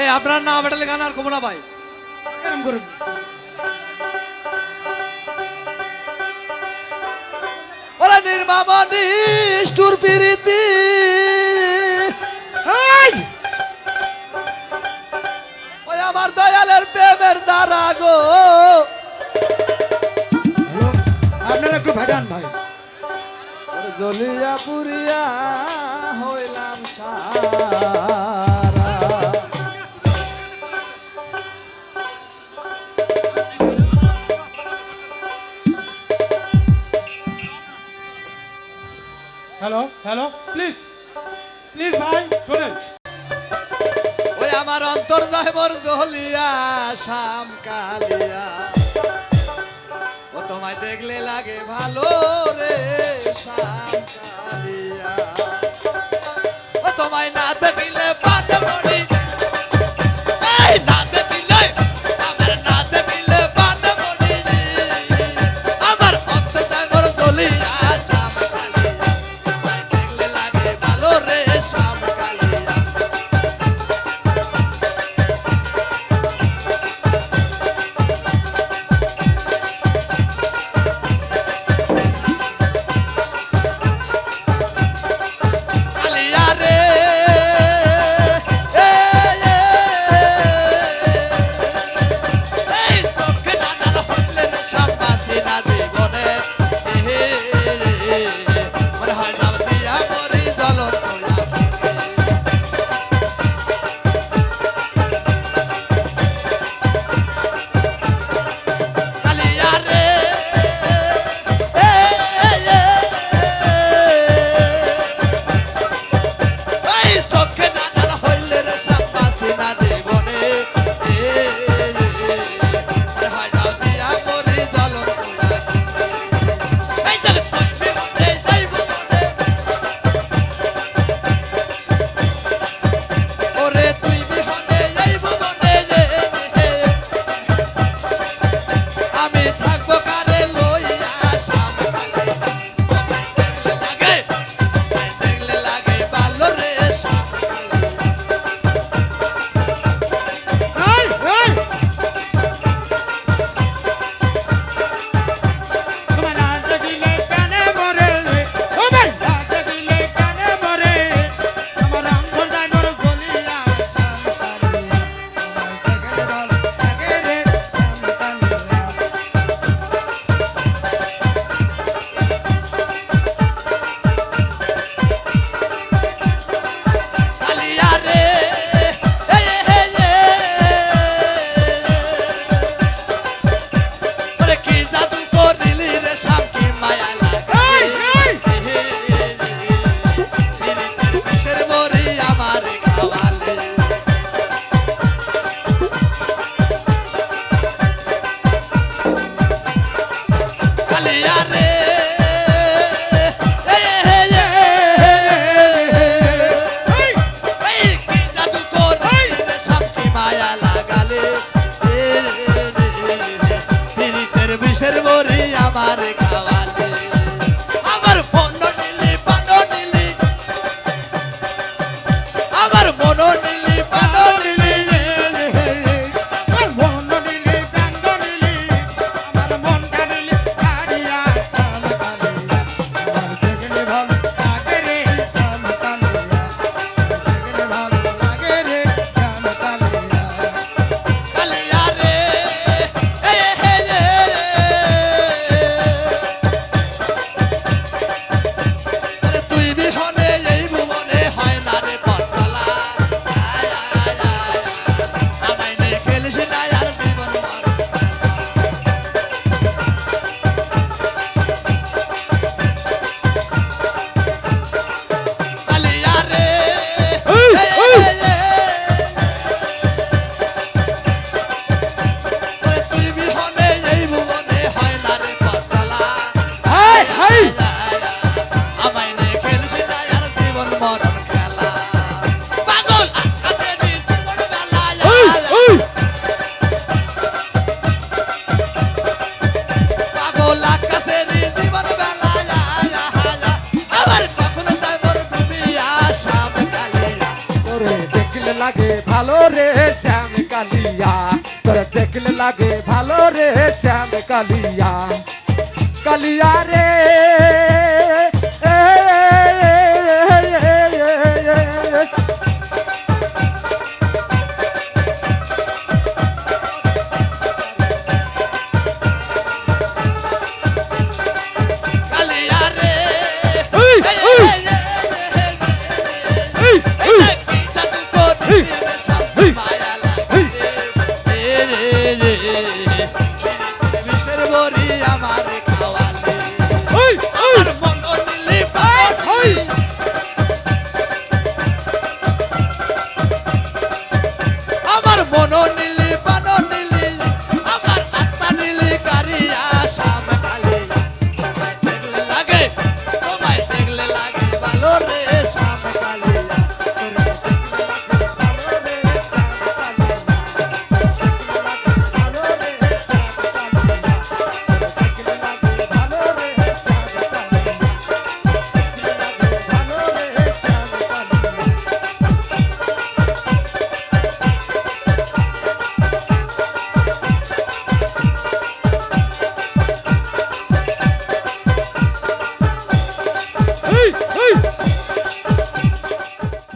এ আপনার না বেটালে গান আর কমো ভাই। এরম করুন ওরা নির্বাম নিষ্ঠুর প্রীতি। ওই আমার দয়ালের প্রেমের দ্বারা গো। আপনারা একটু ভাইটান ভাই। জলিয়া পুরিয়া হইলাম সা হ্যালো হ্যালো প্লিজ প্লিজ ভাই, শোনেন। ওই আমার অন্তর যাইবর জলিয়া, শাম কালিয়া। ও তোমায় দেখলে লাগে ভালো রে, শাম কালিয়া। ও তোমায় না দেখলে আমার খাওয়া লাগে ভালো রে শ্যাম কালিয়া। তোর দেখলে লাগে ভালো রে শ্যাম কালিয়া। কালিয়া রে।